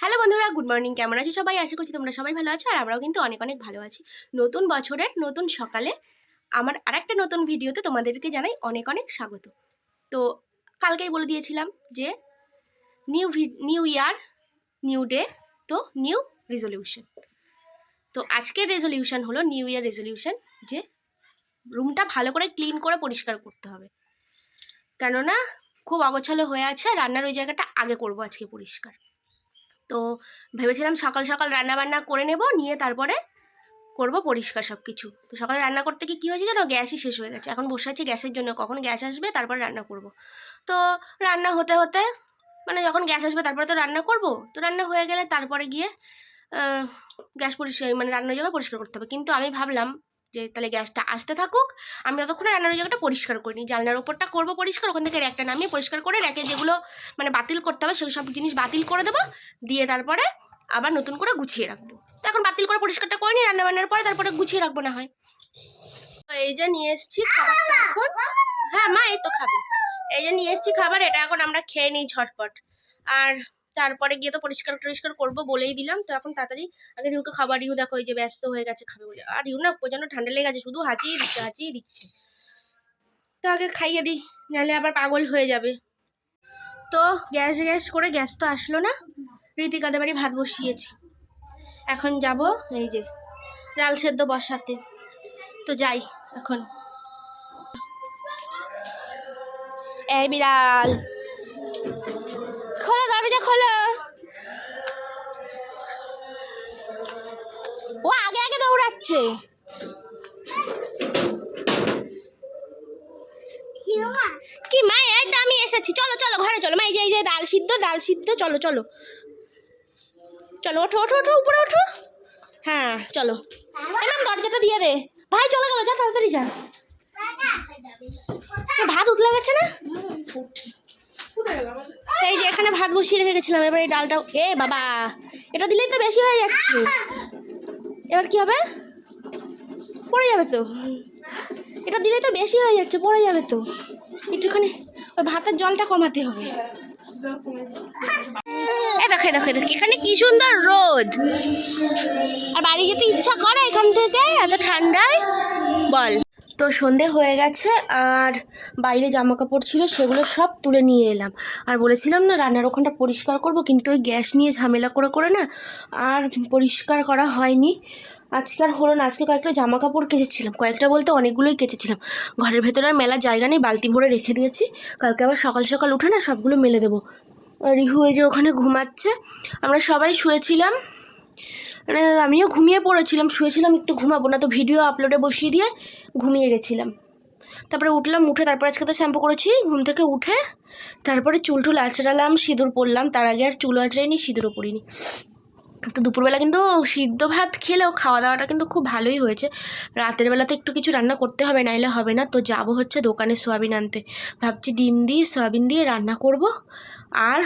Hello বন্ধুরা, good morning. কেমন আছো সবাই? আশা করছি তোমরা সবাই ভালো আছো, আর আমরাও কিন্তু অনেক অনেক ভালো আছি। নতুন বছরের নতুন সকালে আমার আরেকটা নতুন ভিডিওতে তোমাদেরকে জানাই অনেক অনেক স্বাগত। তো কালকেই বলে দিয়েছিলাম যে new new year new day তো নিউ রেজলিউশন তো আজকের রেজলিউশন হলো নিউ ইয়ার রেজলিউশন যে রুমটা ভালো করে ক্লিন করে পরিষ্কার করতে হবে। কেননা খুব অগোছালো হয়ে আছে রান্নার ওই জায়গাটা আগে করব আজকে পরিষ্কার। তো ভেবেছিলাম সকাল সকাল রান্না বান্না করে নেব, নিয়ে তারপরে করব পরিষ্কার সব কিছু তো সকালে রান্না করতে গিয়ে কী হয়েছে জানো গ্যাসই শেষ হয়ে গেছে। এখন বসে আছি গ্যাসের জন্য, কখন গ্যাস আসবে তারপরে রান্না করব। তো রান্না হতে হতে মানে যখন গ্যাস আসবে তারপরে তো রান্না করব। তো রান্না হয়ে গেলে তারপরে গিয়ে গ্যাস পরিষ্কার মানে রান্নার জন্য পরিষ্কার করতে হবে। কিন্তু আমি ভাবলাম যে তাহলে গ্যাসটা আসতে থাকুক, আমি ততক্ষণে রান্নার জায়গাটা পরিষ্কার করিনি জানলার উপরটা করব পরিষ্কার, ওখান থেকে র্যাকটা নামিয়ে পরিষ্কার করে র্যাকে যেগুলো মানে বাতিল করতে হবে সেই সব জিনিস বাতিল করে দেবো, দিয়ে তারপরে আবার নতুন করে গুছিয়ে রাখব। তো এখন বাতিল করে পরিষ্কারটা করে নি রান্না বান্নার পরে তারপরে গুছিয়ে রাখব না হয়। তো এই যে নিয়ে এসেছি এখন। হ্যাঁ মা এই তো খাবে। এই যে নিয়ে এসেছি খাবার, এটা এখন আমরা খেয়ে নিই ঝটপট। আর তারপরে গিয়ে তো পরিষ্কার টরিষ্কার করব বলেই দিলাম। তো এখন তাড়াতাড়ি আগে রিহুকে খাবার, রিহু দেখো যে ব্যস্ত হয়ে গেছে, খাবে বলে। আর রিহু না প্রচণ্ড ঠান্ডা লেগে গেছে, শুধু হাঁচিয়ে দিচ্ছে হাঁচিয়ে দিচ্ছে। তো আগে খাইয়ে দিই, নাহলে আবার পাগল হয়ে যাবে। তো গ্যাস গ্যাস করে গ্যাস তো আসলো না, রীতিকাদের বাড়ি ভাত বসিয়েছি। এখন যাব এই যে ডাল সেদ্ধ বসাতে। তো যাই এখন। এই বিড়াল! ও আগে আগে দৌড়াচ্ছে। কি মা, এই তো আমি এসেছি। চলো চলো, ঘরে চলো। মা, এই যে এই যে, ডাল সিদ্ধ ডাল সিদ্ধ। চলো চলো। চলো, ওঠো ওঠো ওঠো, উপরে ওঠো। হ্যাঁ চলো। ম্যাম, দরজাটা দিয়ে দে। ভাই, চলে গেল, যা, তাড়াতাড়ি যা। ভাত উতলে গেছে না? এই যে, এখানে ভাত বসিয়ে রেখে গেছিলাম। এবার এই ডালটাও এ, বাবা। এটা দিলেই তো বেশি হয়ে যাচ্ছে। এবার কি হবে? পড়ে যাবে তো। এটা দিলে তো বেশি হয়ে যাচ্ছে, পড়ে যাবে তো। একটুখানি ওই ভাতের জলটা কমাতে হবে। দেখো দেখো দেখো, এখানে কি সুন্দর রোদ। আর বাড়ি যেতে ইচ্ছা করে এখান থেকে, এত ঠান্ডায়? বল। তো সন্ধে হয়ে গেছে আর বাইরে জামা কাপড় ছিল, সেগুলো সব তুলে নিয়ে এলাম। আর বলেছিলাম না, রান্নার ওখানটা পরিষ্কার করব, কিন্তু ওই গ্যাস নিয়ে ঝামেলা করে করে না আর পরিষ্কার করা হয়নি। আজকে আর হলো না, আজকে কয়েকটা জামা কাপড় কেচেছিলাম। কয়েকটা বলতে অনেকগুলোই কেচেছিলাম। ঘরের ভেতরে আর মেলার জায়গা নেই, বালতি ভরে রেখে দিয়েছি। কালকে আবার সকাল সকাল উঠে না সবগুলো মেলে দেবো। আর রিহু এই যে ওখানে ঘুমাচ্ছে, আমরা সবাই শুয়েছিলাম। মানে আমিও ঘুমিয়ে পড়েছিলাম, শুয়েছিলাম, একটু ঘুমাবো, না তো ভিডিও আপলোডে বসিয়ে দিয়ে ঘুমিয়ে গেছিলাম। তারপরে উঠলাম, উঠে তারপরে আজকে তো শ্যাম্পু করেছি, ঘুম থেকে উঠে তারপরে চুল টুল আঁচড়ালাম, সিঁদুর পরলাম, তার আগে আর চুল আঁচড়াইনি, সিঁদুরও পরিনি। তো দুপুরবেলা কিন্তু সিদ্ধ ভাত খেলেও খাওয়া দাওয়াটা কিন্তু খুব ভালোই হয়েছে। রাতের বেলাতে একটু কিছু রান্না করতে হবে, নাইলে হবে না। তো যাব হচ্ছে দোকানে সোয়াবিন আনতে। ভাবছি ডিম দিয়ে, সোয়াবিন দিয়ে রান্না করব। আর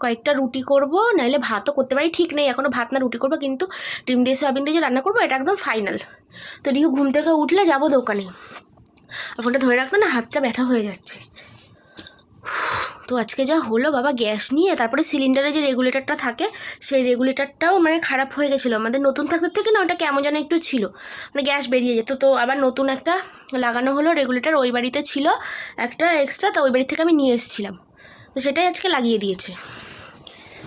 কয়েকটা রুটি করব নাহলে ভাতও করতে পারি। ঠিক নেই এখনও ভাত না, রুটি করব, কিন্তু ডিম দিয়ে, সয়াবিন দিয়ে যে রান্না করব, এটা একদম ফাইনাল। তো রিহু ঘুম থেকে উঠলে যাব দোকানে। ফোনটা ধরে রাখতে না, হাতটা ব্যথা হয়ে যাচ্ছে। তো আজকে যা হলো, বাবা গ্যাস নিয়ে, তারপরে সিলিন্ডারে যে রেগুলেটরটা থাকে, সেই রেগুলেটরটাও মানে খারাপ হয়ে গেছিল। আমাদের নতুন থাকার থেকে না, ওটা কেমন যেন একটু ছিল। মানে গ্যাস বেরিয়ে যেত, তো আবার নতুন একটা লাগানো হলো রেগুলেটর, ওই বাড়িতে ছিল একটা এক্সট্রা তো ওই বাড়ি থেকে আমি নিয়ে এসেছিলাম। তো সেটাই আজকে লাগিয়ে দিয়েছে।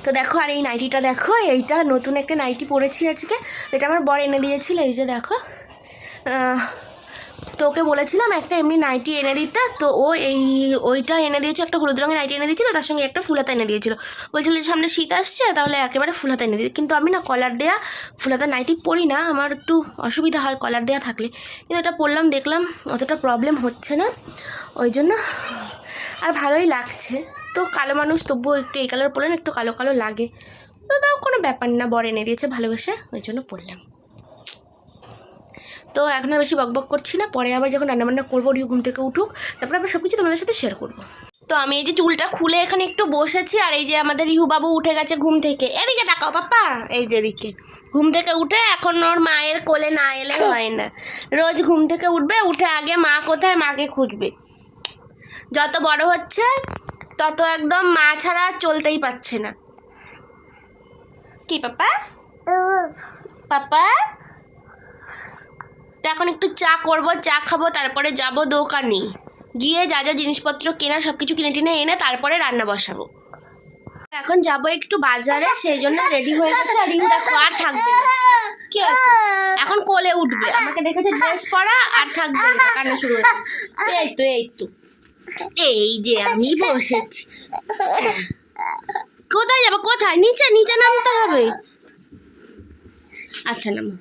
তো দেখো, আর এই নাইটিটা দেখো, এইটা নতুন একটা নাইটি পরেছি আজকে। এটা আমার বর এনে দিয়েছিল, এই যে দেখো। তো ওকে বলেছিলাম, একটা এমনি নাইটি এনে দিতে। তো ও এই, ওইটা এনে দিয়েছে, একটা হলুদ রঙের নাইটি এনে দিয়েছিল, তার সঙ্গে একটা ফুলাতা এনে দিয়েছিল। বলছিল যে, সামনে শীত আসছে, তাহলে একেবারে ফুলাতা এনে দিই কিন্তু আমি না কলার দেয়া, ফুলাতা নাইটি পরি না, আমার একটু অসুবিধা হয় কলার দেয়া থাকলে। কিন্তু এটা পরলাম, দেখলাম, অতটা প্রবলেম হচ্ছে না। ওই জন্য, আর ভালোই লাগছে। তো কালো মানুষ তবুও একটু এই কালার পরলে না একটু কালো কালো লাগে। তো তাও কোনো ব্যাপার না, বর এনে দিয়েছে ভালোবেসে, ওই জন্য পরলাম। তো এখন আর বেশি বকবক করছি না, পরে আবার যখন রান্নাবান্না করব রিউ ঘুম থেকে উঠুক, তারপরে আবার সব কিছু তোমাদের সাথে শেয়ার করব। তো আমি এই যে চুলটা খুলে এখানে একটু বসেছি, আর এই যে আমাদের রিহু বাবু উঠে গেছে ঘুম থেকে। এদিকে তাকাও পাপা, এই যে এদিকে। ঘুম থেকে উঠে এখন ওর মায়ের কোলে না এলে হয় না। রোজ ঘুম থেকে উঠবে, উঠে আগে মা কোথায়, মাকে খুঁজবে। যত বড় হচ্ছে তত একদম মা ছাড়া চলতেই পারছে না। কি, পাপা? পাপা? তো এখন একটু চা করব, চা খাব, তারপরে যাব দোকানে। গিয়ে যা যা জিনিসপত্র কেনা সব কিছু কিনে টিনে এনে তারপরে রান্না বসাবো। এখন যাব একটু বাজারে, সেই জন্য রেডি হয়ে গেছে, আর রিউ দেখো, আর থাকবে কি এখন কোলে উঠবে। আমাকে দেখেছে ড্রেস পরা, আর থাকবে কান্না শুরু হয়েছে এই তো এই তো। এই যে আমি বসেছি। কোথায় যাব? কোথায়? নিচে নিচে নামতে হবে। আচ্ছা নামো।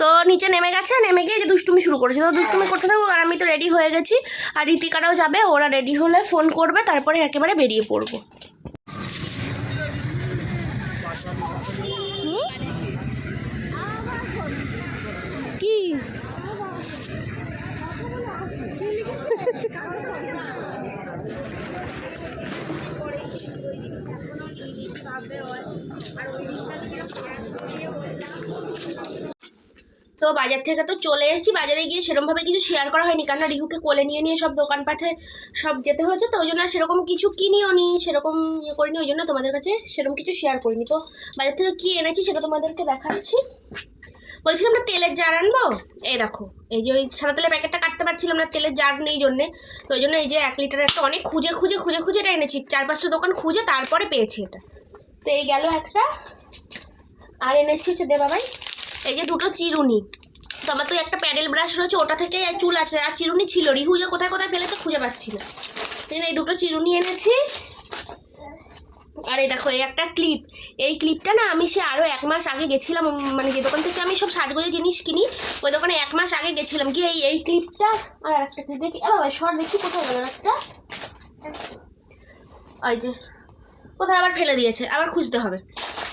তো নিচে নেমে গেছে, নেমে গিয়ে যে দুষ্টুমি শুরু করেছে। তো দুষ্টুমি করতে থাকব আর আমি তো রেডি হয়ে গেছি। আর রীতিকারাও যাবে, ওরা রেডি হলে ফোন করবে, তারপরে একেবারে বেরিয়ে পড়ব কি তো বাজার থেকে তো চলে এসেছি। বাজারে গিয়ে সেরকমভাবে কিছু শেয়ার করা হয়নি। কারণ রিহুকে কোলে নিয়ে নিয়ে সব দোকানপাঠে সব যেতে হয়েছে। তো ওই জন্য সেরকম কিছু কিনিও নি, সেরকম ইয়ে করিনি। ওই জন্য তোমাদের কাছে সেরকম কিছু শেয়ার করিনি। তো বাজার থেকে কী এনেছি সেটা তোমাদেরকে দেখাচ্ছি। বলছিলাম না তেলের জার আনব? এই দেখো, এই যে ওই সাদা তেলের প্যাকেটটা কাটতে পারছিলাম না, তেলের জার নেই জন্যে। তো ওই জন্য এই যে এক লিটার একটা অনেক খুঁজে খুঁজে খুঁজে খুঁজে এটা এনেছি। চার পাঁচটা দোকান খুঁজে তারপরে পেয়েছি এটা। তো এই গেল একটা। আর এনেছি হচ্ছে দে বাবাই এই যে দুটো চিরুনি। আমার তো একটা প্যাডেল ব্রাশ রয়েছে, ওটা থেকে চুল আছে। আর চিরুনি ছিল, রিহু যে কোথায় কোথায় ফেলেছে খুঁজে পাচ্ছি না। এই দুটো চিরুনি এনেছি। আর এই দেখো, এই একটা ক্লিপ। এই ক্লিপটা না আমি সে আরও এক মাস আগে গেছিলাম মানে যে দোকান থেকে আমি সব সাজগোজের জিনিস কিনি, ওই দোকানে এক মাস আগে গেছিলাম। কি এই এই ক্লিপটা আর একটা ক্লিপ দেখি। বাবা শর্ট দেখি কোথায় গেল একটা? ওই যে, কোথায় আবার ফেলে দিয়েছে, আবার খুঁজতে হবে।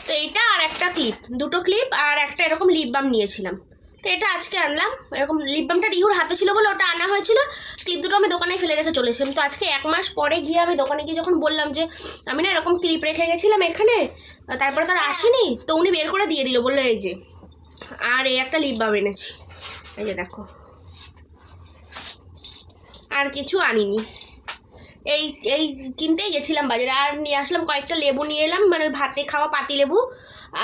তো এটা আর একটা ক্লিপ দুটো ক্লিপ আর একটা এরকম লিপ বাম নিয়েছিলাম। তো এটা আজকে আনলাম এরকম লিপ বামটা রিহুর হাতে ছিল বলে ওটা আনা হয়েছিল ক্লিপ দুটো আমি দোকানে ফেলে রেখে চলেছিলাম তো আজকে এক মাস পরে গিয়ে আমি দোকানে গিয়ে যখন বললাম যে আমি না এরকম ক্লিপ রেখে গেছিলাম এখানে তারপরে তো আর আসেনি। তো উনি বের করে দিয়ে দিল বলল এই যে আর এই একটা লিপ বাম এনেছি। এই যে দেখো। আর কিছু আনিনি। এই এই কিনতেই গেছিলাম বাজারে। আর নিয়ে আসলাম, কয়েকটা লেবু নিয়ে এলাম মানে ওই ভাতে খাওয়া পাতি লেবু।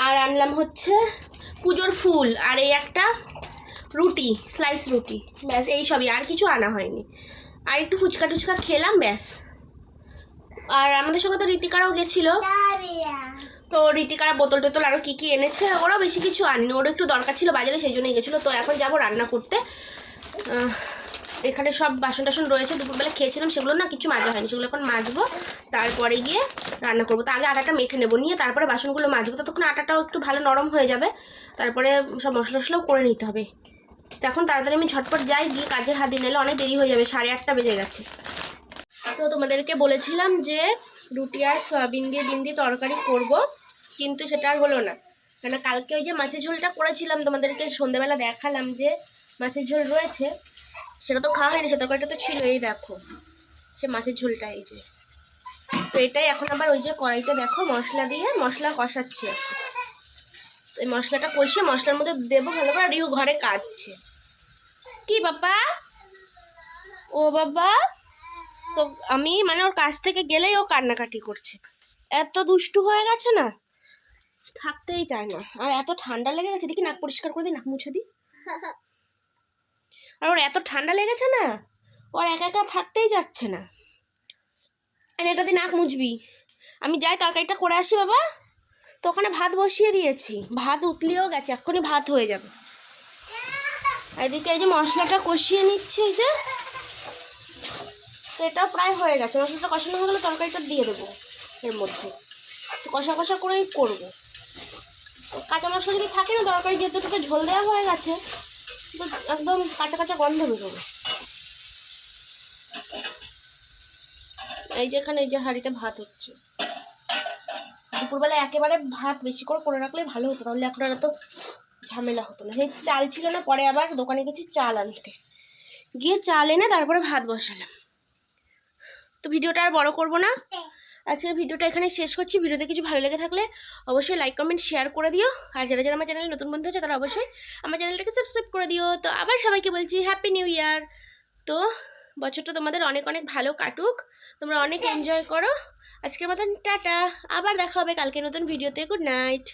আর আনলাম হচ্ছে পুজোর ফুল, আর এই একটা রুটি স্লাইস রুটি। ব্যাস, এই সবই, আর কিছু আনা হয়নি। আর একটু ফুচকা টুচকা খেলাম, ব্যাস। আর আমাদের সঙ্গে তো রীতিকারাও গেছিল। তো রীতিকারা বোতল টোতল আরও কী কী এনেছে, ওরাও বেশি কিছু আনিনি। ওরও একটু দরকার ছিল বাজারে, সেই জন্যই গেছিল। তো এখন যাব রান্না করতে। এখানে সব বাসন টাসন রয়েছে, দুপুরবেলা খেয়েছিলাম, সেগুলো না কিছু মাজা হয়নি, সেগুলো এখন মাজবো, তারপরে গিয়ে রান্না করব। তো আগে আটাটা মেখে নেব, নিয়ে তারপরে বাসনগুলো মাজবো, ততক্ষণ আটাটাও একটু ভালো নরম হয়ে যাবে, তারপরে সব মশলা টশলাও করে নিতে হবে। তো এখন তাড়াতাড়ি আমি ঝটপট যাই, গিয়ে কাজে হাত দিয়ে নিলে অনেক দেরি হয়ে যাবে, সাড়ে আটটা বেজে গেছে। তো তোমাদেরকে বলেছিলাম যে রুটি আর সয়াবিন দিয়ে ডিম দিয়ে তরকারি করব, কিন্তু সেটা আর হলো না। কেন কালকে ওই যে মাছের ঝোলটা করেছিলাম তোমাদেরকে, সন্ধ্যেবেলা দেখালাম যে মাছের ঝোল রয়েছে সেটা তো খাওয়া হয়নি সে তরকারিটা তো ছিল, এই দেখো। সে মাছের ঝোলটা, এই যে। তো এটাই এখন আবার ওই যে কড়াইতে দেখো মশলা দিয়ে মশলা কষাচ্ছি। তো এই মশলাটা কষিয়ে মশলার মধ্যে দেবো ভালো করে ইউ ঘরে কাটছে। কি বাবা? ও বাবা? তো আমি মানে ওর কাছ থেকে গেলেই ও কান্নাকাটি করছে। এত দুষ্টু হয়ে গেছে না? থাকতেই চায় না। আর এত ঠান্ডা লেগে গেছে, দেখি নাক পরিষ্কার করে দিই, নাক মুছে দিই। আর ওর এত ঠান্ডা লেগেছে না, ওর একা একা থাকতেই যাচ্ছে না। আর এটা দিয়ে নাক মুছবি। আমি যাই তরকারিটা করে আসি বাবা। তো ওখানে ভাত বসিয়ে দিয়েছি। ভাত উতলিয়েও গেছে, এক্ষুনি ভাত হয়ে যাবে। এদিকে এই যে মশলাটা কষিয়ে নিচ্ছি এই যে। তো এটা প্রায় হয়ে গেছে। মশলাটা কষানো হয়ে গেলে তরকারিটা দিয়ে দেবো এর মধ্যে। কষা কষা করেই করব। কাঁচা মশলা যদি থাকে না, তরকারি যেহেতুটুকু ঝোল দেওয়া হয়ে গেছে একদম কাঁচা কাঁচা গন্ধ বেরোবে। এই যে এখানে এই যে হাঁড়িতে ভাত হচ্ছে। দুপুরবেলা একেবারে ভাত বেশি করে করে রাখলে ভালো হতো, তাহলে এখন আর এত ঝামেলা হতো না। সেই চাল ছিল না, পরে আবার দোকানে গেছি চাল আনতে। গিয়ে চাল এনে তারপরে ভাত বসালাম। তো ভিডিওটা আর বড় করব না? আজকে ভিডিওটা এখানে শেষ করছি। ভিডিওতে কিছু ভালো লেগে থাকলে অবশ্যই লাইক কমেন্ট শেয়ার করে দিও। আর যারা যারা আমার চ্যানেলে নতুন বন্ধু হচ্ছে তারা অবশ্যই আমার চ্যানেলটাকে সাবস্ক্রাইব করে দিও। তো আবার সবাইকে বলছি হ্যাপি নিউ ইয়ার তো বছরটা তোমাদের অনেক অনেক ভালো কাটুক। তোমরা অনেক এনজয় করো। আজকের মতন টাটা। আবার দেখা হবে কালকে নতুন ভিডিওতে। Good night